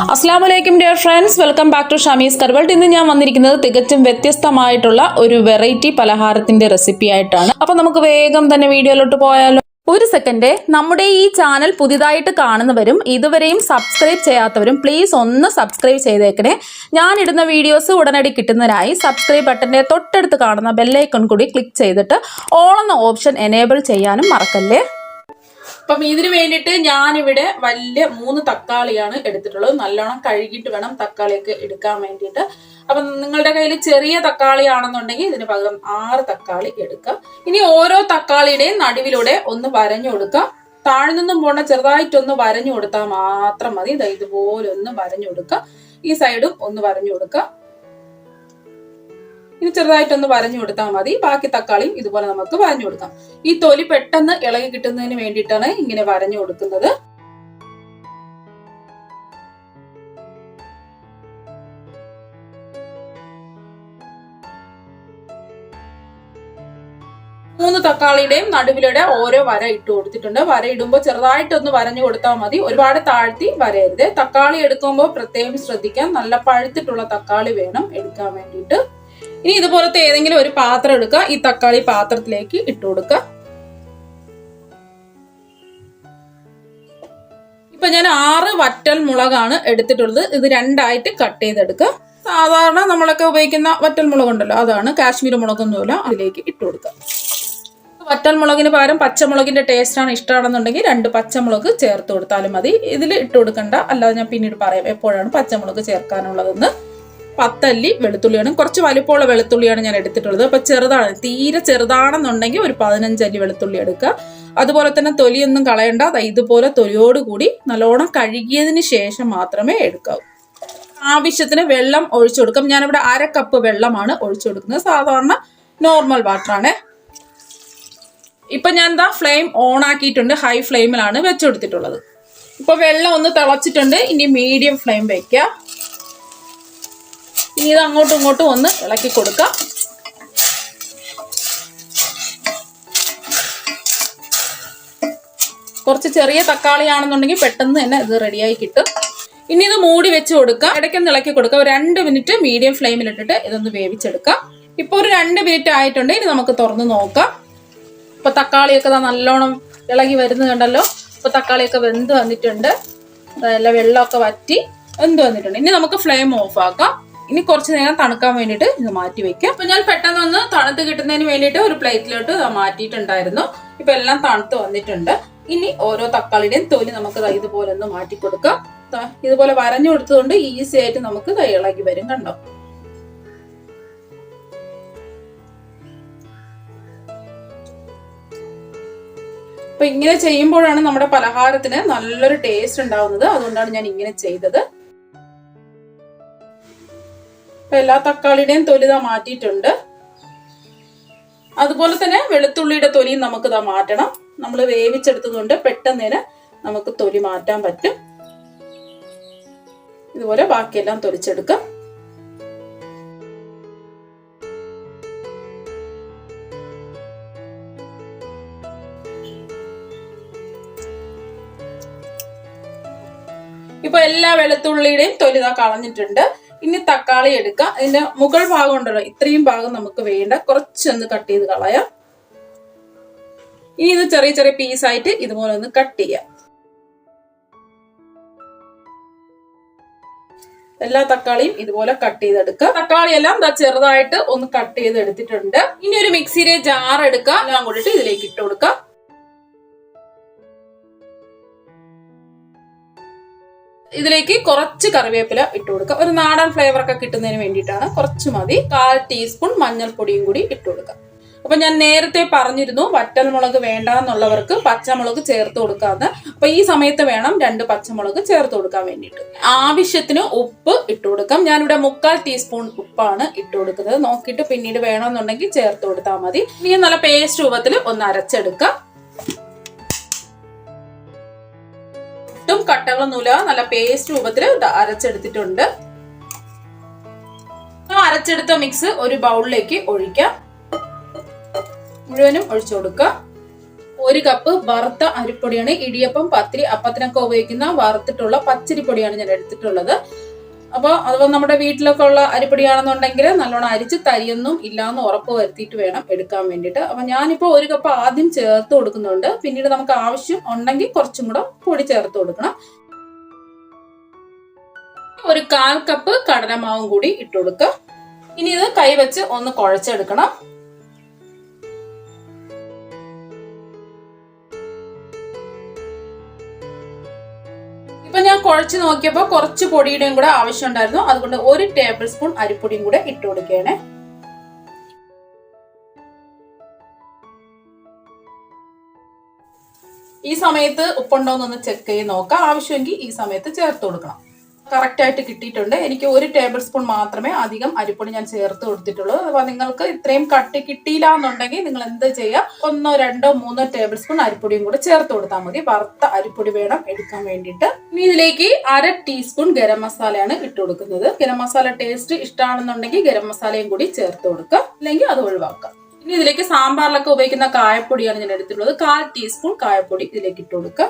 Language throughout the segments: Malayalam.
അസ്സാം വലൈക്കും dear friends welcome back to Shamees കർവൾട്ട് ഇന്ന് ഞാൻ വന്നിരിക്കുന്നത് തികച്ചും വ്യത്യസ്തമായിട്ടുള്ള ഒരു വെറൈറ്റി പലഹാരത്തിന്റെ റെസിപ്പി ആയിട്ടാണ്. അപ്പൊ നമുക്ക് വേഗം തന്നെ വീഡിയോയിലോട്ട് പോയാലോ. ഒരു സെക്കൻഡ് നമ്മുടെ ഈ ചാനൽ പുതിയതായിട്ട് കാണുന്നവരും ഇതുവരെയും സബ്സ്ക്രൈബ് ചെയ്യാത്തവരും പ്ലീസ് ഒന്ന് സബ്സ്ക്രൈബ് ചെയ്തേക്കണേ. ഞാൻ ഇടുന്ന വീഡിയോസ് ഉടനടി കിട്ടുന്നതിനായി സബ്സ്ക്രൈബ് ബട്ടന്റെ തൊട്ടടുത്ത് കാണുന്ന ബെല്ലൈക്കൺ കൂടി ക്ലിക്ക് ചെയ്തിട്ട് ഓൾ എന്ന ഓപ്ഷൻ എനേബിൾ ചെയ്യാനും മറക്കല്ലേ. അപ്പം ഇതിന് വേണ്ടിയിട്ട് ഞാനിവിടെ വലിയ മൂന്ന് തക്കാളിയാണ് എടുത്തിട്ടുള്ളത്. നല്ലോണം കഴുകിയിട്ട് വേണം തക്കാളിയൊക്കെ എടുക്കാൻ വേണ്ടിയിട്ട്. അപ്പം നിങ്ങളുടെ കയ്യിൽ ചെറിയ തക്കാളി ആണെന്നുണ്ടെങ്കിൽ ഇതിന് പകരം ആറ് തക്കാളി എടുക്കുക ഇനി ഓരോ തക്കാളിയുടെയും നടുവിലൂടെ ഒന്ന് വരഞ്ഞു കൊടുക്കുക താഴെ നിന്നും പോണ ചെറുതായിട്ടൊന്ന് വരഞ്ഞു കൊടുത്താൽ മാത്രം മതി. ഇതുപോലെ ഒന്ന് വരഞ്ഞു കൊടുക്കുക ഈ സൈഡും ഒന്ന് വരഞ്ഞു കൊടുക്കുക ഇനി ചെറുതായിട്ടൊന്ന് വരഞ്ഞു കൊടുത്താൽ മതി. ബാക്കി തക്കാളിയും ഇതുപോലെ നമുക്ക് വരഞ്ഞു കൊടുക്കാം. ഈ തൊലി പെട്ടെന്ന് ഇളകി കിട്ടുന്നതിന് വേണ്ടിയിട്ടാണ് ഇങ്ങനെ വരഞ്ഞു കൊടുക്കുന്നത്. മൂന്ന് തക്കാളിയുടെയും നടുവിലൂടെ ഓരോ വര ഇട്ട് കൊടുത്തിട്ടുണ്ട്. വര ഇടുമ്പോൾ ചെറുതായിട്ടൊന്ന് വരഞ്ഞു കൊടുത്താൽ മതി. ഒരുപാട് താഴ്ത്തി വരയരുത് തക്കാളി എടുക്കുമ്പോൾ പ്രത്യേകം ശ്രദ്ധിക്കാൻ നല്ല പഴുത്തിട്ടുള്ള തക്കാളി വേണം എടുക്കാൻ വേണ്ടിയിട്ട്. ഇനി ഇതുപോലത്തെ ഏതെങ്കിലും ഒരു പാത്രം എടുക്കുക. ഈ തക്കാളി പാത്രത്തിലേക്ക് ഇട്ടു കൊടുക്കുക. ഇപ്പൊ ഞാൻ ആറ് വറ്റൽ മുളകാണ് എടുത്തിട്ടുള്ളത്. ഇത് രണ്ടായിട്ട് കട്ട് ചെയ്തെടുക്കുക. സാധാരണ നമ്മളൊക്കെ ഉപയോഗിക്കുന്ന വറ്റൽ മുളകുണ്ടല്ലോ അതാണ്. കാശ്മീർ മുളകൊന്നുമില്ല അതിലേക്ക് ഇട്ടു കൊടുക്കുക. വറ്റൽ മുളകിന് പകരം പച്ചമുളകിന്റെ ടേസ്റ്റ് ആണ് ഇഷ്ടമാണെന്നുണ്ടെങ്കിൽ രണ്ട് പച്ചമുളക് ചേർത്ത് കൊടുത്താലും മതി. ഇതിൽ ഇട്ടു കൊടുക്കണ്ട. അല്ലാതെ ഞാൻ പിന്നീട് പറയാം എപ്പോഴാണ് പച്ചമുളക് ചേർക്കാനുള്ളതെന്ന്. പത്തല്ലി വെളുത്തുള്ളിയാണ്. കുറച്ച് വലിപ്പമുള്ള വെളുത്തുള്ളിയാണ് ഞാൻ എടുത്തിട്ടുള്ളത്. അപ്പൊ ചെറുതാണ് തീരെ ചെറുതാണെന്നുണ്ടെങ്കിൽ ഒരു പതിനഞ്ചല്ലി വെളുത്തുള്ളി എടുക്കുക. അതുപോലെ തന്നെ തൊലിയൊന്നും കളയണ്ട. ഇതുപോലെ തൊലിയോടുകൂടി നല്ലോണം കഴുകിയതിന് ശേഷം മാത്രമേ എടുക്കാവൂ. ആവശ്യത്തിന് വെള്ളം ഒഴിച്ചു കൊടുക്കാം. ഞാനിവിടെ അര കപ്പ് വെള്ളമാണ് ഒഴിച്ചു കൊടുക്കുന്നത്. സാധാരണ നോർമൽ വാട്ടറാണ് ഇപ്പൊ ഞാൻ എന്താ ഫ്ലെയിം ഓൺ ആക്കിയിട്ടുണ്ട്. ഹൈ ഫ്ലെയിമിലാണ് വെച്ചുകൊടുത്തിട്ടുള്ളത് ഇപ്പൊ വെള്ളം ഒന്ന് തിളച്ചിട്ടുണ്ട്. ഇനി മീഡിയം ഫ്ലെയിം വെക്കുക. ഇനി ഇത് അങ്ങോട്ടും ഇങ്ങോട്ടും ഒന്ന് ഇളക്കി കൊടുക്കാം. കുറച്ച് ചെറിയ തക്കാളി ആണെന്നുണ്ടെങ്കിൽ പെട്ടെന്ന് തന്നെ ഇത് റെഡിയായി കിട്ടും. ഇനി ഇത് മൂടി വെച്ച് കൊടുക്കാം. ഇടയ്ക്കൊന്ന് ഇളക്കി കൊടുക്കുക ഒരു രണ്ട് മിനിറ്റ് മീഡിയം ഫ്ലെയിമിലിട്ടിട്ട് ഇതൊന്ന് വേവിച്ചെടുക്കാം. ഇപ്പോൾ ഒരു രണ്ട് മിനിറ്റ് ആയിട്ടുണ്ട്. ഇനി നമുക്ക് തുറന്ന് നോക്കാം. ഇപ്പൊ തക്കാളിയൊക്കെ നല്ലോണം ഇളകി വരുന്നത് കണ്ടല്ലോ? ഇപ്പൊ തക്കാളിയൊക്കെ വെന്ത് വന്നിട്ടുണ്ട്. അതെല്ലാം വെള്ളമൊക്കെ വറ്റി വെന്ത് വന്നിട്ടുണ്ട്. ഇനി നമുക്ക് ഫ്ലെയിം ഓഫ് ആക്കാം. ഇനി കുറച്ച് നേരം തണുക്കാൻ വേണ്ടിയിട്ട് ഇത് മാറ്റി വെക്കാം. അപ്പൊ ഞാൻ പെട്ടെന്ന് ഒന്ന് തണുത്ത് കിട്ടുന്നതിന് വേണ്ടിയിട്ട് ഒരു പ്ലേറ്റിലോട്ട് മാറ്റിയിട്ടുണ്ടായിരുന്നു. ഇപ്പൊ എല്ലാം തണുത്ത് വന്നിട്ടുണ്ട്. ഇനി ഓരോ തക്കാളിയുടെയും തൊലി നമുക്ക് ഇതുപോലെ ഒന്ന് മാറ്റി കൊടുക്കാം. ഇതുപോലെ വരഞ്ഞു കൊടുത്തതുകൊണ്ട് ഈസി ആയിട്ട് നമുക്ക് ഇളകി വരും കണ്ടോ? അപ്പൊ ഇങ്ങനെ ചെയ്യുമ്പോഴാണ് നമ്മുടെ പലഹാരത്തിന് നല്ലൊരു ടേസ്റ്റ് ഉണ്ടാവുന്നത്. അതുകൊണ്ടാണ് ഞാൻ ഇങ്ങനെ ചെയ്തത്. അപ്പൊ എല്ലാ തക്കാളിയുടെയും തൊലി ഇതാ മാറ്റിയിട്ടുണ്ട്. അതുപോലെ തന്നെ വെളുത്തുള്ളിയുടെ തൊലിയും നമുക്ക് ഇതാ മാറ്റണം. നമ്മൾ വേവിച്ചെടുത്തതുകൊണ്ട് പെട്ടെന്ന് നമുക്ക് തൊലി മാറ്റാൻ പറ്റും. ഇതുപോലെ ബാക്കിയെല്ലാം തൊലിച്ചെടുക്കാം. ഇപ്പൊ എല്ലാ വെളുത്തുള്ളിയുടെയും തൊലി ഇതാ കളഞ്ഞിട്ടുണ്ട്. ഇനി തക്കാളി എടുക്കുക അതിന്റെ മുകൾ ഭാഗം ഉണ്ടല്ലോ ഇത്രയും ഭാഗം നമുക്ക് വേണ്ട. കുറച്ചൊന്ന് കട്ട് ചെയ്ത് കളയാം. ഇനി ഇത് ചെറിയ ചെറിയ പീസായിട്ട് ഇതുപോലെ ഒന്ന് കട്ട് ചെയ്യാം. എല്ലാ തക്കാളിയും ഇതുപോലെ കട്ട് ചെയ്തെടുക്കുക തക്കാളി എല്ലാം ദാ ചെറുതായിട്ട് ഒന്ന് കട്ട് ചെയ്ത് എടുത്തിട്ടുണ്ട് ഇനി ഒരു മിക്സിയിലെ ജാർ എടുക്കുക എല്ലാം കൂടിയിട്ട് ഇതിലേക്ക് ഇട്ട് കൊടുക്കാം. ഇതിലേക്ക് കുറച്ച് കറിവേപ്പില ഇട്ട് കൊടുക്കുക. ഒരു നാടൻ ഫ്ലേവർ ഒക്കെ കിട്ടുന്നതിന് വേണ്ടിയിട്ടാണ് കുറച്ച് മതി. കാൽ ടീസ്പൂൺ മഞ്ഞൾപ്പൊടിയും കൂടി ഇട്ട് കൊടുക്കുക. അപ്പൊ ഞാൻ നേരത്തെ പറഞ്ഞിരുന്നു വറ്റൽമുളക് വേണ്ട എന്നുള്ളവർക്ക് പച്ചമുളക് ചേർത്ത് കൊടുക്കാന്ന്. അപ്പൊ ഈ സമയത്ത് വേണം രണ്ട് പച്ചമുളക് ചേർത്ത് കൊടുക്കാൻ വേണ്ടിയിട്ട്. ആവശ്യത്തിന് ഉപ്പ് ഇട്ട് കൊടുക്കാം. ഞാനിവിടെ മുക്കാൽ ടീസ്പൂൺ ഉപ്പാണ് ഇട്ട് കൊടുക്കുന്നത്. നോക്കിയിട്ട് പിന്നീട് വേണമെന്നുണ്ടെങ്കിൽ ചേർത്ത് കൊടുത്താൽ മതി. ഇനി നല്ല പേസ്റ്റ് രൂപത്തിൽ ഒന്ന് അരച്ചെടുക്കാം. ഒട്ടും കട്ടകളൊന്നുമില്ല നല്ല പേസ്റ്റ് രൂപത്തിൽ അരച്ചെടുത്തിട്ടുണ്ട്. അരച്ചെടുത്ത മിക്സ് ഒരു ബൗളിലേക്ക് ഒഴിക്കാം. മുഴുവനും ഒഴിച്ചു കൊടുക്കുക. ഒരു കപ്പ് വറുത്ത അരിപ്പൊടിയാണ്. ഇടിയപ്പം പത്തിരി അപ്പത്തിനൊക്കെ ഉപയോഗിക്കുന്ന വറുത്തിട്ടുള്ള പച്ചരിപ്പൊടിയാണ് ഞാൻ എടുത്തിട്ടുള്ളത്. അപ്പോൾ അഥവാ നമ്മുടെ വീട്ടിലൊക്കെ ഉള്ള അരിപ്പൊടിയാണെന്നുണ്ടെങ്കിൽ നല്ലോണം അരിച്ച് തരിയൊന്നും ഇല്ലാന്ന് ഉറപ്പ് വരുത്തിയിട്ട് വേണം എടുക്കാൻ വേണ്ടിയിട്ട്. അപ്പം ഞാനിപ്പോൾ ഒരു കപ്പ് ആദ്യം ചേർത്ത് കൊടുക്കുന്നുണ്ട്. പിന്നീട് നമുക്ക് ആവശ്യം ഉണ്ടെങ്കിൽ കുറച്ചും കൂടെ പൊടി ചേർത്ത് കൊടുക്കണം. ഒരു കാൽ കപ്പ് കടലമാവും കൂടി ഇട്ട് കൊടുക്കുക. ഇനി ഇത് കൈവച്ച് ഒന്ന് കുഴച്ചെടുക്കണം. കുഴച്ച് നോക്കിയപ്പോൾ കുറച്ച് പൊടിയുടെയും കൂടെ ആവശ്യം ഉണ്ടായിരുന്നു അതുകൊണ്ട് ഒരു ടേബിൾ സ്പൂൺ അരിപ്പൊടിയും കൂടെ ഇട്ട് കൊടുക്കുകയാണ്. ഈ സമയത്ത് ഉപ്പുണ്ടോന്നൊന്ന് ചെക്ക് ചെയ്ത് നോക്കാം. ആവശ്യമെങ്കിൽ ഈ സമയത്ത് ചേർത്ത് കൊടുക്കണം. കറക്റ്റ് ആയിട്ട് കിട്ടിയിട്ടുണ്ട്. എനിക്ക് ഒരു ടേബിൾ സ്പൂൺ മാത്രമേ അധികം അരിപ്പൊടി ഞാൻ ചേർത്ത് കൊടുത്തിട്ടുള്ളൂ. അപ്പോൾ നിങ്ങൾക്ക് ഇത്രയും കട്ടി കിട്ടിയില്ല എന്നുണ്ടെങ്കിൽ നിങ്ങൾ എന്ത് ചെയ്യുക? ഒന്നോ രണ്ടോ മൂന്നോ ടേബിൾ സ്പൂൺ അരിപ്പൊടിയും കൂടെ ചേർത്ത് കൊടുത്താൽ മതി. വറുത്ത അരിപ്പൊടി വേണം എടുക്കാൻ വേണ്ടിയിട്ട്. ഇനി ഇതിലേക്ക് അര ടീസ്പൂൺ ഗരം മസാലയാണ് ഇട്ട് കൊടുക്കുന്നത്. ഗരം മസാല ടേസ്റ്റ് ഇഷ്ടമാണെന്നുണ്ടെങ്കിൽ ഗരം മസാലയും കൂടി ചേർത്ത് കൊടുക്കുക. അല്ലെങ്കിൽ അത് ഒഴിവാക്കാം ഇനി ഇതിലേക്ക് സാമ്പാറിലൊക്കെ ഉപയോഗിക്കുന്ന കായപ്പൊടിയാണ് ഞാൻ എടുത്തിട്ടുള്ളത്. കാൽ ടീസ്പൂൺ കായപ്പൊടി ഇതിലേക്ക് ഇട്ട് കൊടുക്കുക.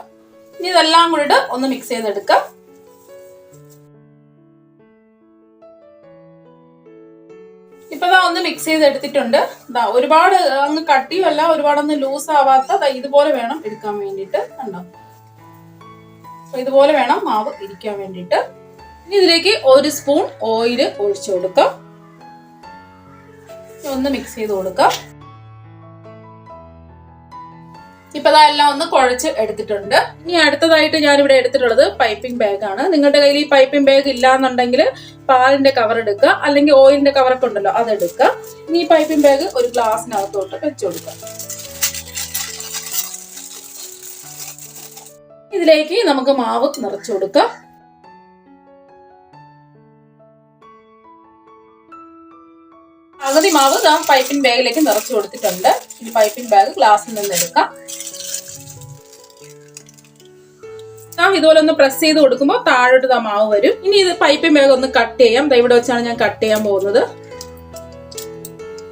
ഇനി ഇതെല്ലാം കൂടി ഒന്ന് മിക്സ് ചെയ്തെടുക്കുക. ഇപ്പൊ ഇതാ ഒന്ന് മിക്സ് ചെയ്ത് എടുത്തിട്ടുണ്ട് ദാ ഒരുപാട് അങ്ങ് കട്ടിയല്ല ഒരുപാടൊന്ന് ലൂസ് ആവാത്ത ഇതുപോലെ വേണം എടുക്കാൻ വേണ്ടിട്ട് കണ്ടോ? ഇതുപോലെ വേണം മാവ് ഇരിക്കാൻ വേണ്ടിട്ട് ഇനി ഇതിലേക്ക് ഒരു സ്പൂൺ ഓയിൽ ഒഴിച്ചു കൊടുക്കാം. ഒന്ന് മിക്സ് ചെയ്ത് കൊടുക്കാം. ഇപ്പൊ അതെല്ലാം ഒന്ന് കുഴച്ച് എടുത്തിട്ടുണ്ട്. ഇനി അടുത്തതായിട്ട് ഞാൻ ഇവിടെ എടുത്തിട്ടുള്ളത് പൈപ്പിംഗ് ബാഗാണ് നിങ്ങളുടെ കയ്യിൽ ഈ പൈപ്പിംഗ് ബാഗ് ഇല്ല എന്നുണ്ടെങ്കിൽ പാലിന്റെ കവർ എടുക്കുക. അല്ലെങ്കിൽ ഓയിലിന്റെ കവറൊക്കെ ഉണ്ടല്ലോ അതെടുക്കുക ഇനി ഈ പൈപ്പിംഗ് ബാഗ് ഒരു ഗ്ലാസ്സിനകത്തോട്ട് വെച്ചു കൊടുക്കുക. ഇതിലേക്ക് നമുക്ക് മാവ് നിറച്ചു കൊടുക്കാം. പകുതി മാവ് നാം പൈപ്പിംഗ് ബാഗിലേക്ക് നിറച്ചു കൊടുത്തിട്ടുണ്ട്. ഇനി പൈപ്പിംഗ് ബാഗ് ഗ്ലാസ്സിൽ നിന്ന് എടുക്കാം. നാം ഇതുപോലെ ഒന്ന് പ്രസ് ചെയ്ത് കൊടുക്കുമ്പോൾ താഴോട്ട് ആ മാവ് വരും. ഇനി ഇത് പൈപ്പിംഗ് ബാഗ് ഒന്ന് കട്ട് ചെയ്യാം. ദാ ഇവിടെ വെച്ചാണ് ഞാൻ കട്ട് ചെയ്യാൻ പോകുന്നത്.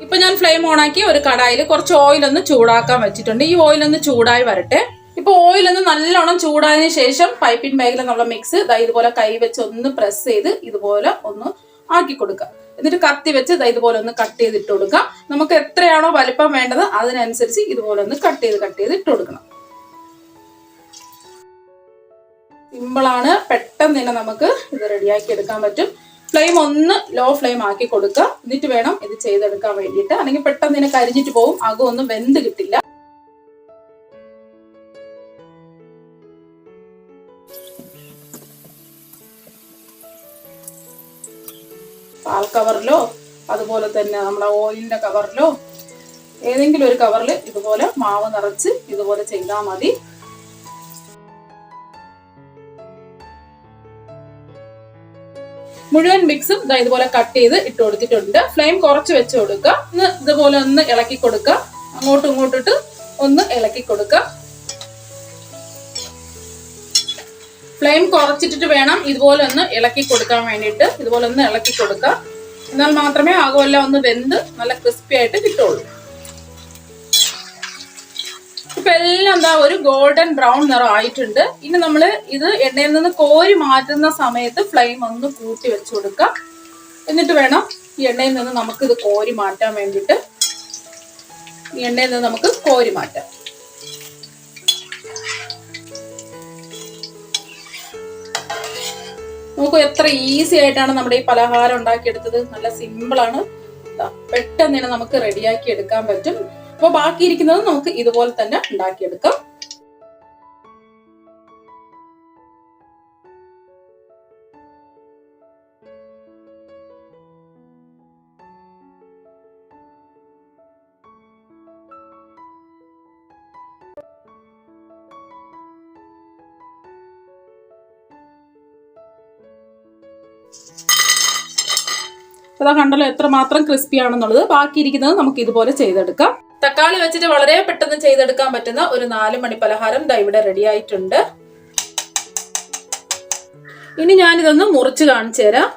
ഇപ്പൊ ഞാൻ ഫ്ലെയിം ഓണാക്കി ഒരു കടായിൽ കുറച്ച് ഓയിൽ ഒന്ന് ചൂടാക്കാൻ വെച്ചിട്ടുണ്ട്. ഈ ഓയിൽ ഒന്ന് ചൂടായി വരട്ടെ. ഇപ്പൊ ഓയിൽ ഒന്ന് നല്ലോണം ചൂടായതിനു ശേഷം പൈപ്പിംഗ് ബാഗിൽ നമ്മൾ മിക്സ് ദാ ഇതുപോലെ കൈ വെച്ച് ഒന്ന് പ്രസ് ചെയ്ത് ഇതുപോലെ ഒന്ന് ആക്കി കൊടുക്കുക. എന്നിട്ട് കത്തി വെച്ച് ദാ ഇതുപോലെ ഒന്ന് കട്ട് ചെയ്ത് ഇട്ട് കൊടുക്കാം. നമുക്ക് എത്രയാണോ വലിപ്പം വേണ്ടത് അതിനനുസരിച്ച് ഇതുപോലെ ഒന്ന് കട്ട് ചെയ്ത് കട്ട് ചെയ്ത് ഇട്ട് കൊടുക്കണം. സിമ്പിളാണ്. പെട്ടെന്ന് തന്നെ നമുക്ക് ഇത് റെഡിയാക്കി എടുക്കാൻ പറ്റും. ഫ്ലെയിം ഒന്ന് ലോ ഫ്ലെയിം ആക്കി കൊടുക്കുക. എന്നിട്ട് വേണം ഇത് ചെയ്തെടുക്കാൻ വേണ്ടിയിട്ട്. അല്ലെങ്കിൽ പെട്ടെന്ന് തന്നെ കരിഞ്ഞിട്ട് പോകും അകം ഒന്നും വെന്ത് കിട്ടില്ല. പാൽ കവറിലോ അതുപോലെ തന്നെ നമ്മുടെ ഓയിലിന്റെ കവറിലോ ഏതെങ്കിലും ഒരു കവറിൽ ഇതുപോലെ മാവ് നിറച്ച് ഇതുപോലെ ചെയ്താൽ മതി. മുഴുവൻ മിക്സും ഇതാ ഇതുപോലെ കട്ട് ചെയ്ത് ഇട്ട് കൊടുത്തിട്ടുണ്ട്. ഫ്ലെയിം കുറച്ച് വെച്ച് കൊടുക്കുക. ഒന്ന് ഇതുപോലെ ഒന്ന് ഇളക്കി കൊടുക്കുക. അങ്ങോട്ടും ഇങ്ങോട്ടിട്ട് ഒന്ന് ഇളക്കി കൊടുക്കുക. ഫ്ലെയിം കുറച്ചിട്ടിട്ട് വേണം ഇതുപോലെ ഒന്ന് ഇളക്കി കൊടുക്കാൻ വേണ്ടിയിട്ട്. ഇതുപോലെ ഒന്ന് ഇളക്കി കൊടുക്കുക. എന്നാൽ മാത്രമേ ആകുമെല്ലാം ഒന്ന് വെന്ത് നല്ല ക്രിസ്പി ആയിട്ട് കിട്ടുള്ളൂ. ഇപ്പൊ എല്ലാം എന്താ ഒരു ഗോൾഡൻ ബ്രൗൺ നിറം ആയിട്ടുണ്ട്. ഇനി നമ്മൾ ഇത് എണ്ണയിൽ നിന്ന് കോരി മാറ്റുന്ന സമയത്ത് ഫ്ലെയിം ഒന്ന് കൂട്ടി വെച്ച് കൊടുക്കാം. എന്നിട്ട് വേണം ഈ എണ്ണയിൽ നിന്ന് നമുക്ക് ഇത് കോരി മാറ്റാൻ വേണ്ടിയിട്ട് ഈ എണ്ണയിൽ നിന്ന് നമുക്ക് കോരി മാറ്റാം നമുക്ക് എത്ര ഈസി ആയിട്ടാണ് നമ്മുടെ ഈ പലഹാരം ഉണ്ടാക്കിയെടുത്തത്. നല്ല സിമ്പിളാണ് പെട്ടെന്ന് തന്നെ നമുക്ക് റെഡിയാക്കി എടുക്കാൻ പറ്റും. അപ്പോൾ ബാക്കിയിരിക്കുന്നത് നമുക്ക് ഇതുപോലെ തന്നെ ഉണ്ടാക്കിയെടുക്കാം. അതാ കണ്ടല്ലോ എത്രമാത്രം ക്രിസ്പി ആണെന്നുള്ളത്. ബാക്കിയിരിക്കുന്നത് നമുക്ക് ഇതുപോലെ ചെയ്തെടുക്കാം. തക്കാളി വെച്ചിട്ട് വളരെ പെട്ടെന്ന് ചെയ്തെടുക്കാൻ പറ്റുന്ന ഒരു നാല് മണി പലഹാരം ദാ ഇവിടെ റെഡി ആയിട്ടുണ്ട്. ഇനി ഞാനിതൊന്ന് മുറിച്ച് കാണിച്ചു തരാം.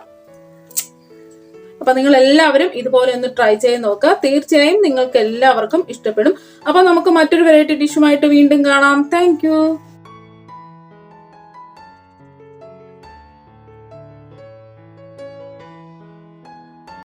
അപ്പൊ നിങ്ങൾ എല്ലാവരും ഇതുപോലെ ഒന്ന് ട്രൈ ചെയ്ത് നോക്കുക തീർച്ചയായും നിങ്ങൾക്ക് എല്ലാവർക്കും ഇഷ്ടപ്പെടും. അപ്പൊ നമുക്ക് മറ്റൊരു വെറൈറ്റി ഡിഷുമായിട്ട് വീണ്ടും കാണാം. താങ്ക്